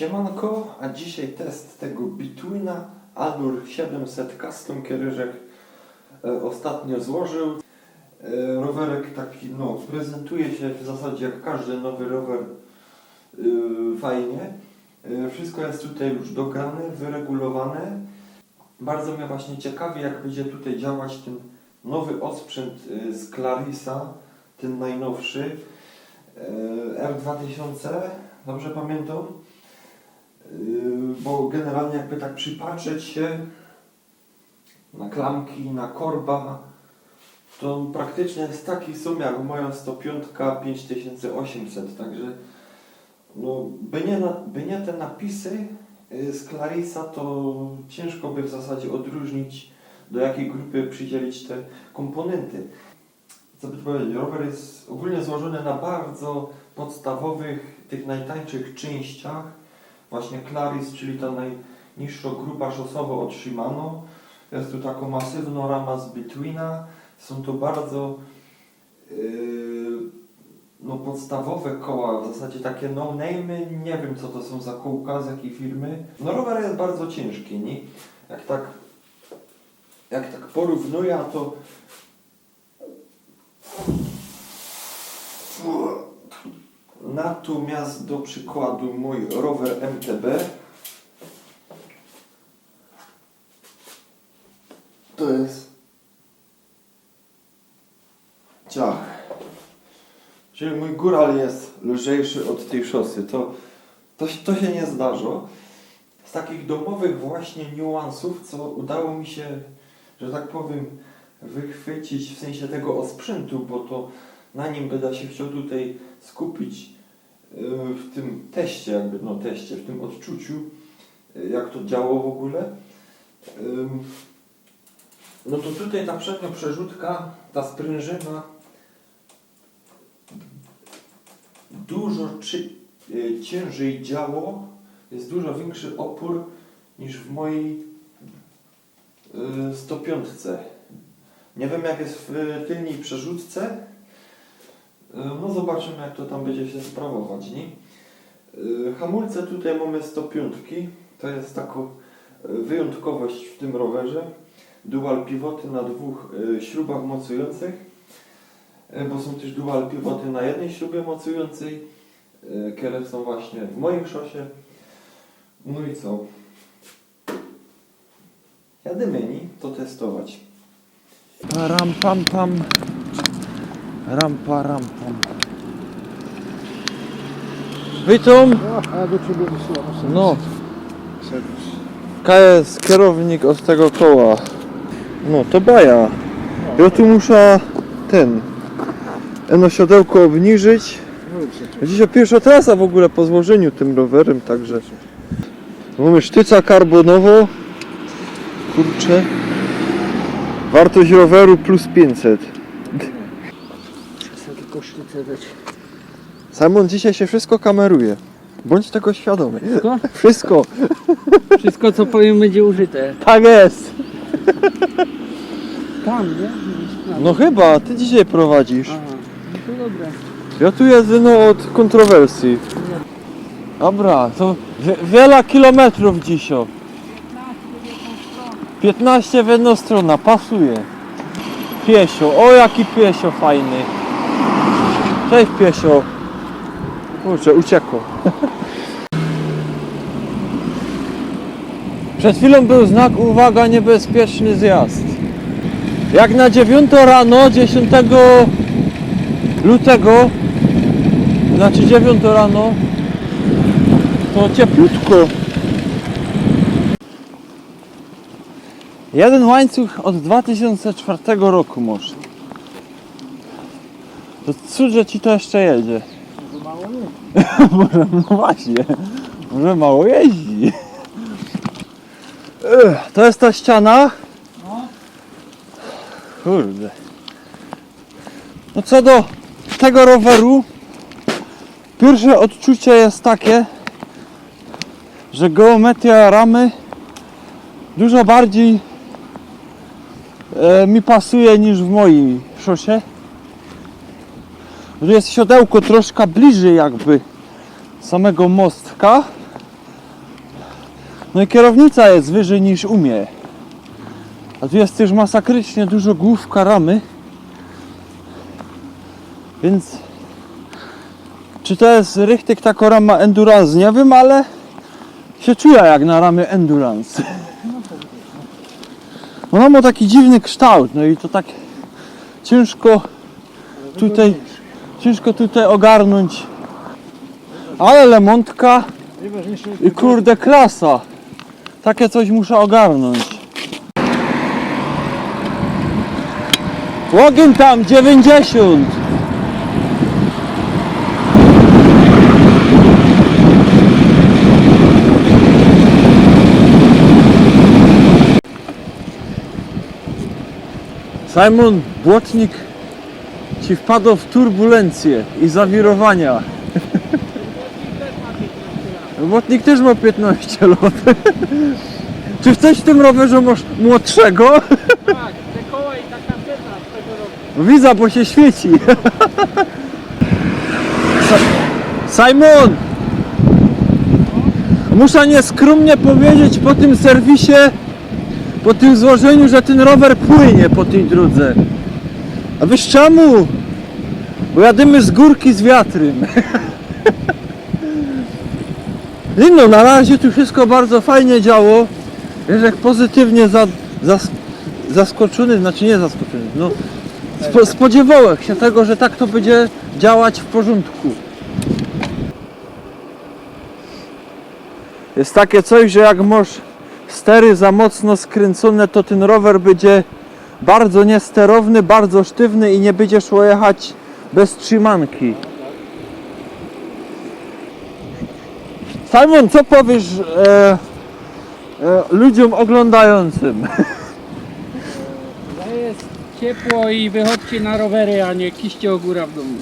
Siemanko, a dzisiaj test tego Bitwina Allure 700 Custom Kieryżek e, ostatnio złożył. E, rowerek taki, no, prezentuje się w zasadzie jak każdy nowy rower e, fajnie. Wszystko jest tutaj już dograne, wyregulowane. Bardzo mnie właśnie ciekawi, jak będzie tutaj działać ten nowy osprzęt z Clarisa, ten najnowszy. E, R2000, dobrze pamiętam? Yy, bo generalnie jakby tak przypatrzeć się na klamki, na korba, to praktycznie jest taki sum jak moja 105 5800, także no, by, nie na, by nie te napisy yy, z Clarisa, to ciężko by w zasadzie odróżnić do jakiej grupy przydzielić te komponenty. Co by powiedzieć, rower jest ogólnie złożony na bardzo podstawowych, tych najtańszych częściach, właśnie Claris, czyli ta najniższa grupa szosowa od Shimano. Jest tu taka masywna rama z Betweena. Są to bardzo yy, no, podstawowe koła, w zasadzie takie no-name'y. Nie wiem co to są za kółka, z jakiej firmy. No rower jest bardzo ciężki, nie? Jak tak, jak tak porównuję, to Natomiast do przykładu mój rower MTB to jest ciach. Czyli mój góral jest lżejszy od tej szosy. To, to, to się nie zdarza. Z takich domowych właśnie niuansów, co udało mi się, że tak powiem, wychwycić w sensie tego osprzętu, bo to na nim będę się chciał tutaj skupić w tym teście, jakby, no teście, w tym odczuciu, yy, jak to działo w ogóle. No to tutaj ta przednia przerzutka, ta sprężyna dużo czy, yy, ciężej działo, jest dużo większy opór niż w mojej yy, 105. Nie wiem jak jest w y, tylnej przerzutce, no zobaczymy jak to tam będzie się sprawować, nie? Yy, Hamulce tutaj mamy 105, to jest taka yy, wyjątkowość w tym rowerze. Dual pivoty na dwóch śrubach mocujących, bo są też dual pivoty na jednej śrubie mocującej, które są właśnie w moim szosie. No i co? Jadymy? To testować. Ram pam pam. Rampa ram pam. Witam. A do ciebie wysyłam No. KS kierownik od tego koła. No to baja. Ja tu muszę ten eno siodełko obniżyć. No Dzisiaj pierwsza trasa w ogóle po złożeniu tym rowerem, także mamy sztyca karbonowo. Kurczę. Wartość roweru plus 500. Sztyce dać. Simon dzisiaj się wszystko kameruje. Bądź tego świadomy. Wszystko? Wszystko. Wszystko co powiem będzie użyte. Tak jest. Tam, nie? No chyba, ty dzisiaj prowadzisz. Aha, no to dobra. Ja tu jedyno od kontrowersji. Dobra, to wie- wiele kilometrów dzisiaj. 15 w jedną stronę, pasuje. Piesio, o jaki piesio fajny. Cześć piesio. Kurczę, uciekło. Przed chwilą był znak, uwaga, niebezpieczny zjazd. Jak na 9 rano, 10 lutego, znaczy 9 rano, to cieplutko. Jeden łańcuch od 2004 roku może. To cud, że ci to jeszcze jedzie. Może mało nie. może, no właśnie, może mało jeździ. To jest ta ściana. No. Kurde. No co do tego roweru, pierwsze odczucie jest takie, że geometria ramy dużo bardziej e, mi pasuje niż w mojej szosie. Że jest siodełko troszkę bliżej jakby samego mostka. No i kierownica jest wyżej niż umie. A tu jest też masakrycznie dużo główka ramy. Więc czy to jest rychtyk taka rama endurance? Nie wiem, ale się czuję jak na ramie endurance. Ona ma taki dziwny kształt, no i to tak ciężko tutaj ciężko tutaj ogarnąć. Ale lemontka i kurde klasa. Takie coś muszę ogarnąć. Ogień tam 90. Simon, błotnik ci wpadł w turbulencję i zawirowania. Błotnik też ma 15 lat. Czy coś w tym rowerze masz młodszego? Tak, te koła i taka cena z tego roku. Widzę, bo się świeci. Si- Simon! Muszę nieskromnie powiedzieć po tym serwisie, po tym złożeniu, że ten rower płynie po tej drodze. A wiesz czemu? Bo jadymy z górki z wiatrem. No, na razie tu wszystko bardzo fajnie działo. Wiesz, jak pozytywnie za, zas, zaskoczony, znaczy nie zaskoczony, no Spo, spodziewałem się tego, że tak to będzie działać w porządku. Jest takie coś, że jak masz stery za mocno skręcone, to ten rower będzie bardzo niesterowny, bardzo sztywny i nie będzie szło jechać bez trzymanki. Simon, co powiesz e, e, ludziom oglądającym? To jest ciepło i wychodźcie na rowery, a nie kiście ogóra w domu.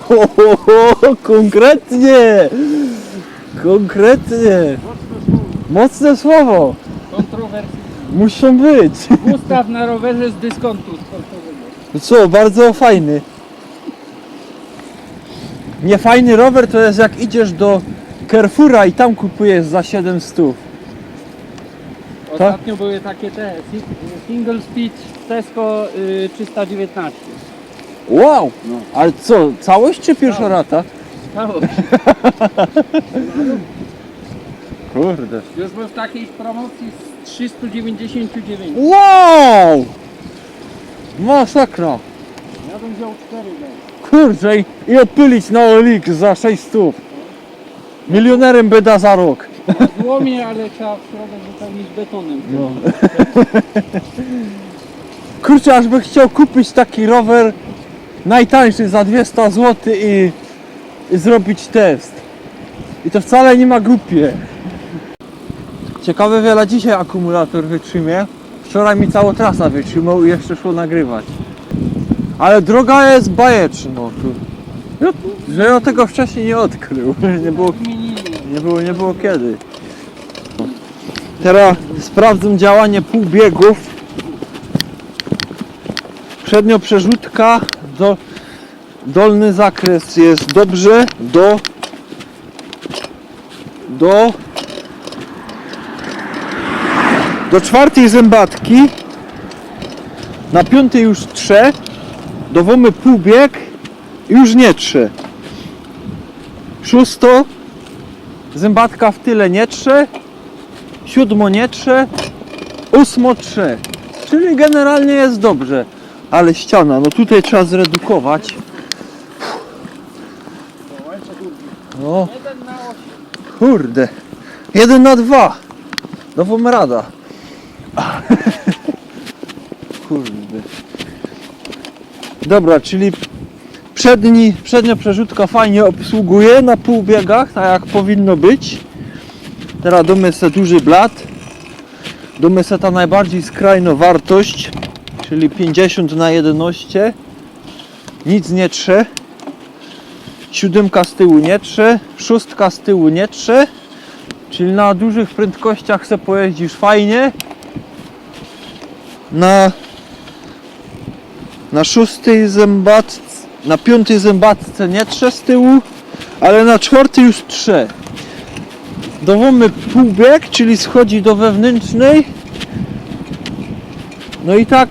Ho, ho, ho, konkretnie! Konkretnie! Mocne słowo! Muszą być! Gustaw na rowerze z dyskontu sportowego. No co, bardzo fajny. Niefajny rower to jest jak idziesz do Carrefoura i tam kupujesz za 700. Ostatnio były takie te si- single speed Tesco y, 319. Wow! No. Ale co, całość czy pierwsza rata? Stało. Kurde. Już był w takiej promocji z 399. Wow! Masakra! Ja bym wziął 4 dni. Kurczę i- i odpylić na Olik za 600. Milionerem byda za rok. Złomie, ale trzeba w środek wypełnić betonem. No. Kurczę, aż by chciał kupić taki rower najtańszy za 200 zł i, i zrobić test. I to wcale nie ma głupie. Ciekawe wiele dzisiaj akumulator wytrzymie. Wczoraj mi cała trasa wytrzymał i jeszcze szło nagrywać. Ale droga jest bajeczna tu. Ja, że ja tego wcześniej nie odkrył. Nie było nie było, nie było kiedy. Teraz sprawdzę działanie półbiegów. Przednio przerzutka, do, dolny zakres jest dobrze, do, do, do czwartej zębatki, na piątej już trze, do womy półbieg już nie trze. Szósto, Zębatka w tyle nie trze, siódmo nie trze, ósmo trze. Czyli generalnie jest dobrze. Ale ściana, no tutaj trzeba zredukować. No, 1 na 8. kurde. Jeden na dwa. Nową rada. Kurde. Dobra, czyli przedni, przednia przerzutka fajnie obsługuje na półbiegach, tak jak powinno być. Teraz damy se duży blat. Damy se ta najbardziej skrajna wartość, czyli 50 na 11. Nic nie trze. Siódemka z tyłu nie trze, szóstka z tyłu nie trze. Czyli na dużych prędkościach se pojeździsz fajnie. Na na szóstej zębatce, na piątej zębatce nie trze z tyłu, ale na czwartej już trze. Dowolny półbieg, czyli schodzi do wewnętrznej. No i tak.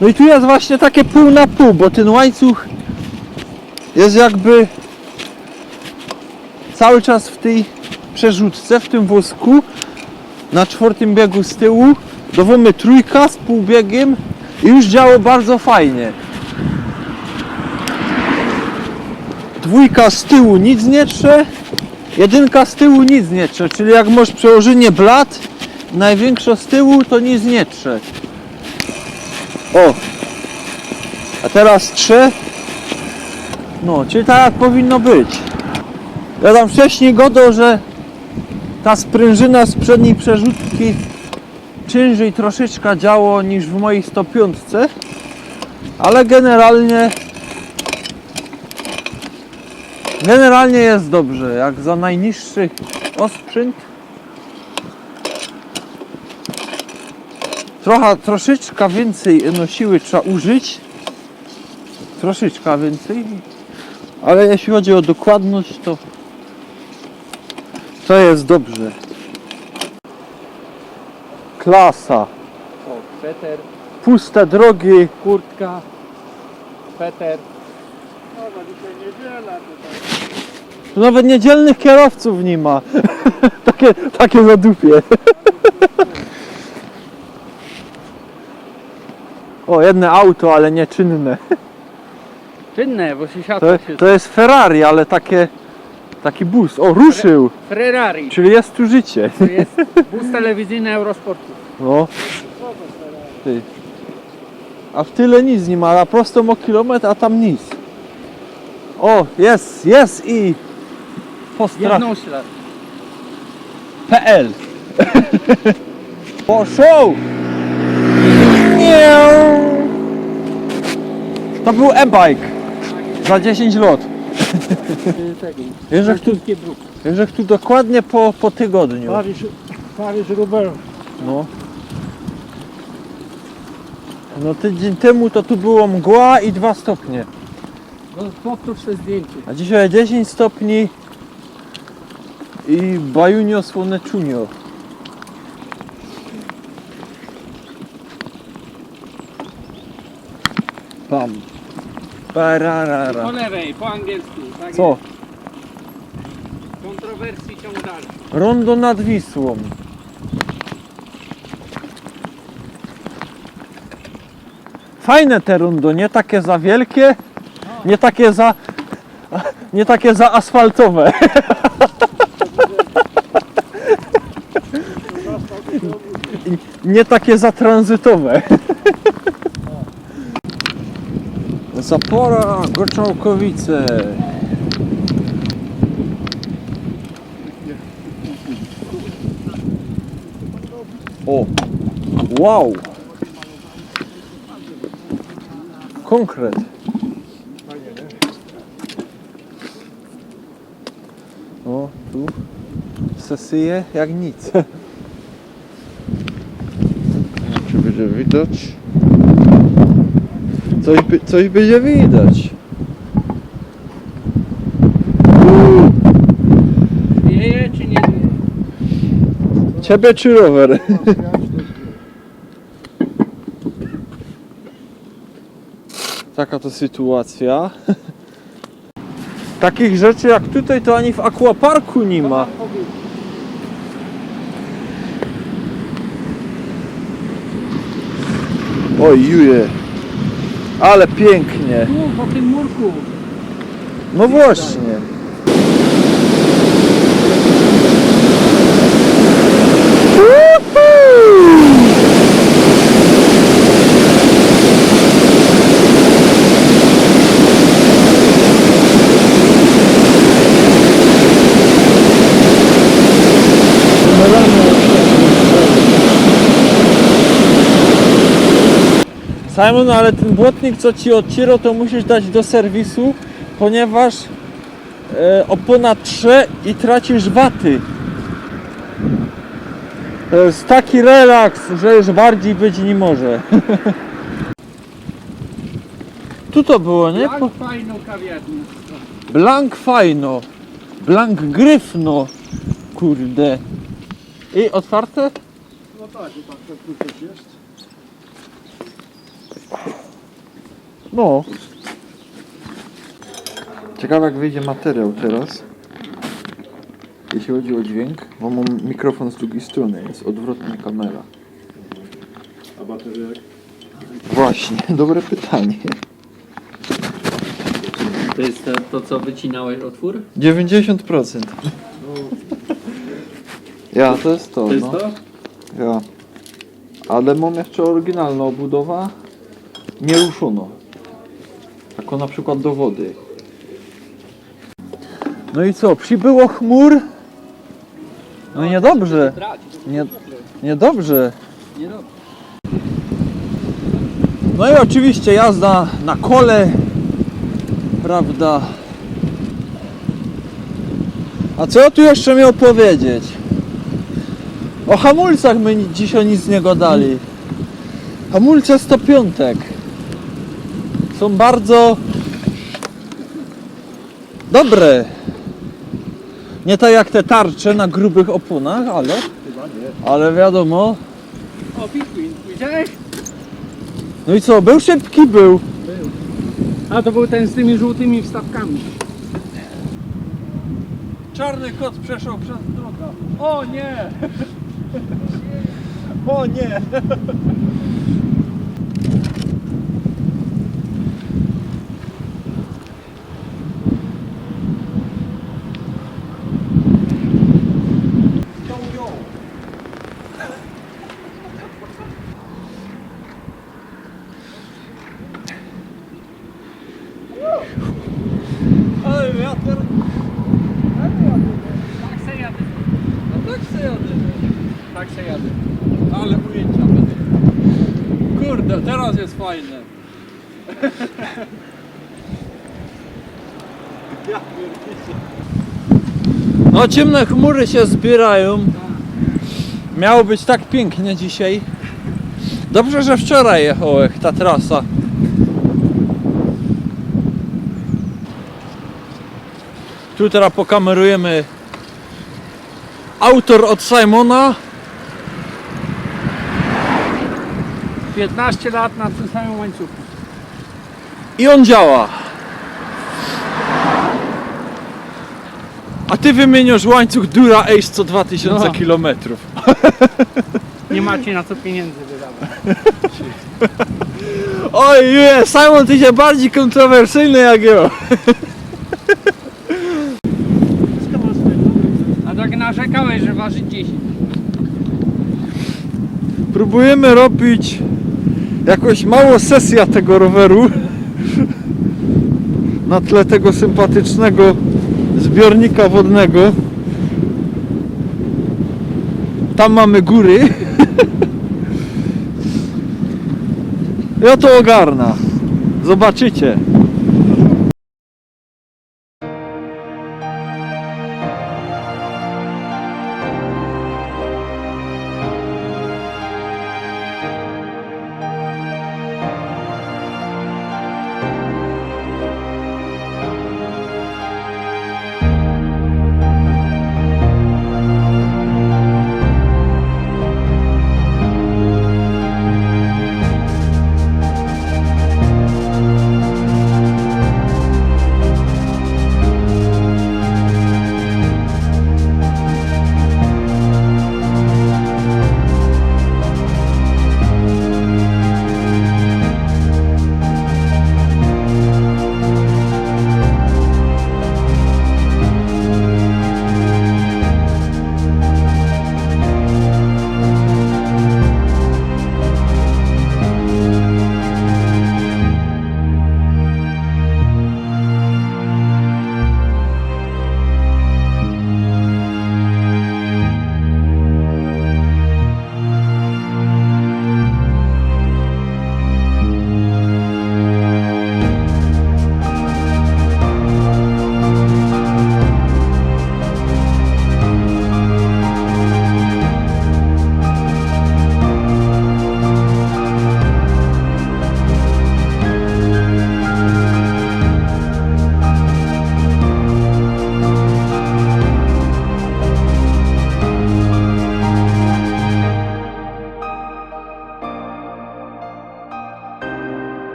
No i tu jest właśnie takie pół na pół, bo ten łańcuch jest jakby cały czas w tej przerzutce, w tym wózku. Na czwartym biegu z tyłu. Dowolny trójka z półbiegiem i już działo bardzo fajnie. Dwójka z tyłu nic nie trze, jedynka z tyłu nic nie trze, czyli jak masz przełożenie blat, największe z tyłu to nic nie trze. O! A teraz trze. No, czyli tak powinno być. Ja tam wcześniej godo, że ta sprężyna z przedniej przerzutki ciężej troszeczkę działo niż w mojej 105, ale generalnie Generalnie jest dobrze, jak za najniższy osprzęt. Trochę, troszeczkę więcej no, siły trzeba użyć. Troszeczkę więcej. Ale jeśli chodzi o dokładność, to to jest dobrze. Klasa. O, Peter, Puste drogi. kurtka, Peter. Tu nawet niedzielnych kierowców nie ma. takie, takie zadupie. o, jedno auto, ale nieczynne. Czynne, bo się To, siatła się... to jest Ferrari, ale takie, taki bus. O, ruszył, Ferrari. czyli jest tu życie. To jest bus telewizyjny Eurosportu. No. Ty. A w tyle nic nie ma, a prosto o kilometr, a tam nic. O, jest, jest i postrach. Jednoślad. PL. Poszło! Nie. To był e-bike. Za 10 lat. Tego. Wiesz, jak tu, Francuski bruk. wiesz, jak tu dokładnie po, po tygodniu. Paryż, Paryż Roubaix. No. No tydzień temu to tu było mgła i 2 stopnie. No, powtórz te zdjęcie. A dzisiaj 10 stopni i bajunio słoneczunio. Pam. Pararara. Po lewej, po angielsku. Tak Co? jest. Kontrowersji ciąg dalszy. Rondo nad Wisłą. Fajne te rondo, nie takie za wielkie, nie takie za nie takie za asfaltowe. Nie takie za tranzytowe. Zapora Goczałkowice. O! Wow! Konkret. O, tu sesyje jak nic. Czy będzie widać? Coś, coś będzie widać. Wieje czy nie wieje? Ciebie czy rower? Taka to sytuacja. Takich rzeczy jak tutaj to ani w aquaparku nie ma. Oj, juje. Ale pięknie. Tu, po tym murku. No właśnie. Woohoo! Simon, ale ten błotnik co ci odcierał to musisz dać do serwisu, ponieważ e, opona trze i tracisz waty. To jest taki relaks, że już bardziej być nie może. tu to było, nie? Po... Jak fajną kawiarnię. Blank fajno. Blank Gryfno. Kurde. I otwarte? No tak, tak, jest. No. Ciekawe jak wyjdzie materiał teraz. Jeśli chodzi o dźwięk, bo mam mikrofon z drugiej strony, jest odwrotna kamera. A bateria jak? Właśnie, dobre pytanie. To jest to, to co wycinałeś otwór? 90%. Ja, to jest to, To jest no. to? Ja. Ale mam jeszcze oryginalną obudowa. Nie ruszono. Jako na przykład do wody. No i co? Przybyło chmur? No niedobrze. Nie, niedobrze. Nie dobrze. No i oczywiście jazda na kole. Prawda? A co ja tu jeszcze miał powiedzieć? O hamulcach my dzisiaj nic nie gadali. Hamulce 105. Są bardzo dobre. Nie tak jak te tarcze na grubych oponach, ale, ale wiadomo. O, Pitwin, widziałeś? No i co, był szybki, był. A to był ten z tymi żółtymi wstawkami. Czarny kot przeszł przez drogę. O nie! O nie! Ale wiatr. Tak se jadę. No tak se jadę. Tak se jadę. Ale ujęcia będę. Kurde, teraz jest fajne. Ja. No ciemne chmury się zbierają. Miało być tak pięknie dzisiaj. Dobrze, że wczoraj jechałem ta trasa. Tu teraz pokamerujemy autor od Simona. 15 lat na tym samym łańcuchu. I on działa. A ty wymieniasz łańcuch Dura Ace co 2000 No. km. Nie macie na co pieniędzy wydawać. Oj, Simon, ty się bardziej kontrowersyjny jak ja. A tak narzekałeś, że waży 10. Próbujemy robić jakoś mało sesja tego roweru na tle tego sympatycznego zbiornika wodnego. Tam mamy góry. Ja to ogarnę. Zobaczycie.